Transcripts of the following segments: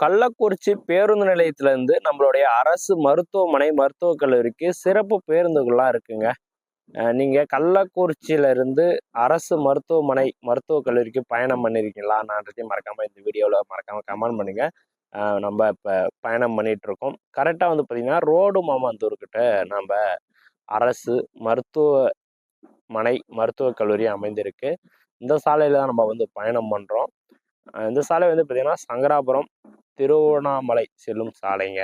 கள்ளக்குறிச்சி பேருந்து நிலையத்திலேருந்து நம்மளுடைய அரசு மருத்துவமனை மருத்துவக் கல்லூரிக்கு சிறப்பு பேருந்துகள்லாம் இருக்குங்க. நீங்கள் கள்ளக்குறிச்சியிலேருந்து அரசு மருத்துவமனை மருத்துவக் கல்லூரிக்கு பயணம் பண்ணிருக்கீங்களா? நான்றதையும் மறக்காமல் இந்த வீடியோவில் மறக்காமல் கமெண்ட் பண்ணுங்கள் நம்ம இப்போ பயணம் பண்ணிகிட்ருக்கோம் கரெக்டாக வந்து பார்த்திங்கன்னா ரோடு மாமாந்தூர் கிட்ட நம்ம அரசு மருத்துவமனை மருத்துவக் கல்லூரி அமைந்திருக்கு. இந்த சாலையில் தான் நம்ம வந்து பயணம் பண்ணுறோம் இந்த சாலை வந்து பார்த்திங்கன்னா சங்கராபுரம் திருவண்ணாமலை செல்லும் சாலைங்க.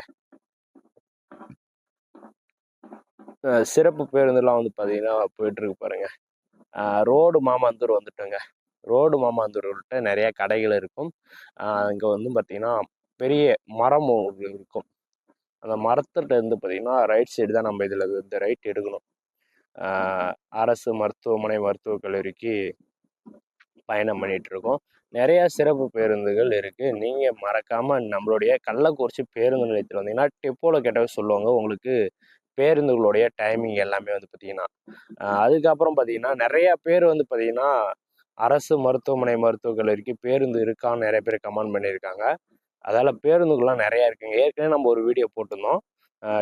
சிறப்பு பேருந்துலாம் வந்து பார்த்தீங்கன்னா போயிட்டுருக்கு பாருங்க. ரோடு மாமாந்தூர் வந்துட்டோங்க. ரோடு மாமாந்தூர்கிட்ட நிறைய கடைகள் இருக்கும். இங்கே வந்து பார்த்தீங்கன்னா பெரிய மரம் இருக்கும். அந்த மரத்துகிட்ட இருந்து பார்த்தீங்கன்னா ரைட் சைடு தான் நம்ம இதில் இந்த ரைட் எடுக்கணும். அரசு மருத்துவமனை மருத்துவக் கல்லூரிக்கு பயணம் பண்ணிட்டு இருக்கோம் நிறைய சிறப்பு பேருந்துகள் இருக்கு. நீங்க மறக்காம நம்மளுடைய கள்ளக்குறிச்சி பேருந்து நிலையத்தில் வந்தீங்கன்னா டெப்போல கேட்டவே சொல்லுவாங்க. உங்களுக்கு பேருந்துகளுடைய டைமிங் எல்லாமே வந்து பார்த்தீங்கன்னா அதுக்கப்புறம் பார்த்தீங்கன்னா நிறைய பேர் வந்து பார்த்தீங்கன்னா அரசு மருத்துவமனை மருத்துவக் கல்லூரிக்கு பேருந்து இருக்கான்னு நிறைய பேர் கமெண்ட் பண்ணியிருக்காங்க. அதால பேருந்துகள்லாம் நிறைய இருக்குங்க. ஏற்கனவே நம்ம ஒரு வீடியோ போட்டிருந்தோம்.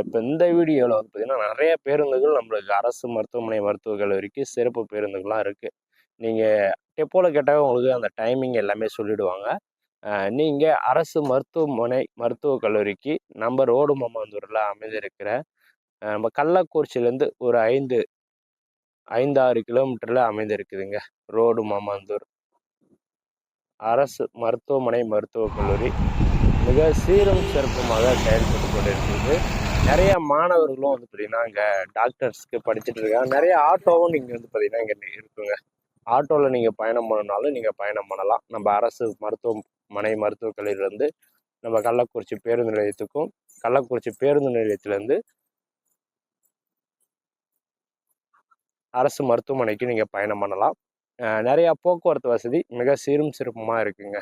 இப்போ இந்த வீடியோவில் வந்து பார்த்தீங்கன்னா நிறைய பேருந்துகள் நம்மளுக்கு அரசு மருத்துவமனை மருத்துவக் கல்லூரிக்கு சிறப்பு பேருந்துகள்லாம் இருக்கு. நீங்கள் டெப்போவில் கேட்டால் உங்களுக்கு அந்த டைமிங் எல்லாமே சொல்லிடுவாங்க. நீங்கள் அரசு மருத்துவமனை மருத்துவக் கல்லூரிக்கு நம்ம ரோடு மாமாந்தூரில் அமைந்திருக்கிற நம்ம கள்ளக்குறிச்சியிலேருந்து ஒரு ஐந்து ஐந்து ஆறு கிலோமீட்டரில் அமைந்திருக்குதுங்க ரோடு மாமாந்தூர் அரசு மருத்துவமனை மருத்துவக் கல்லூரி மிக சீரும் சிறப்புமாக செயல்பட்டு கொண்டிருக்குது. நிறைய மாணவர்களும் வந்து பார்த்தீங்கன்னா இங்கே டாக்டர்ஸ்க்கு படிச்சுட்டு இருக்காங்க. நிறைய ஆட்டோவும் நீங்கள் வந்து பார்த்தீங்கன்னா இங்கே இருக்குங்க. ஆட்டோவில் நீங்கள் பயணம் பண்ணனாலும் நீங்கள் பயணம் பண்ணலாம். நம்ம அரசு மருத்துவமனை மருத்துவக் கல்லூரியிலேருந்து நம்ம கள்ளக்குறிச்சி பேருந்து நிலையத்துக்கும் கள்ளக்குறிச்சி பேருந்து நிலையத்திலேருந்து அரசு மருத்துவமனைக்கு நீங்கள் பயணம் பண்ணலாம். நிறையா போக்குவரத்து வசதி மிக சீரும் சிறப்புமாக இருக்குங்க.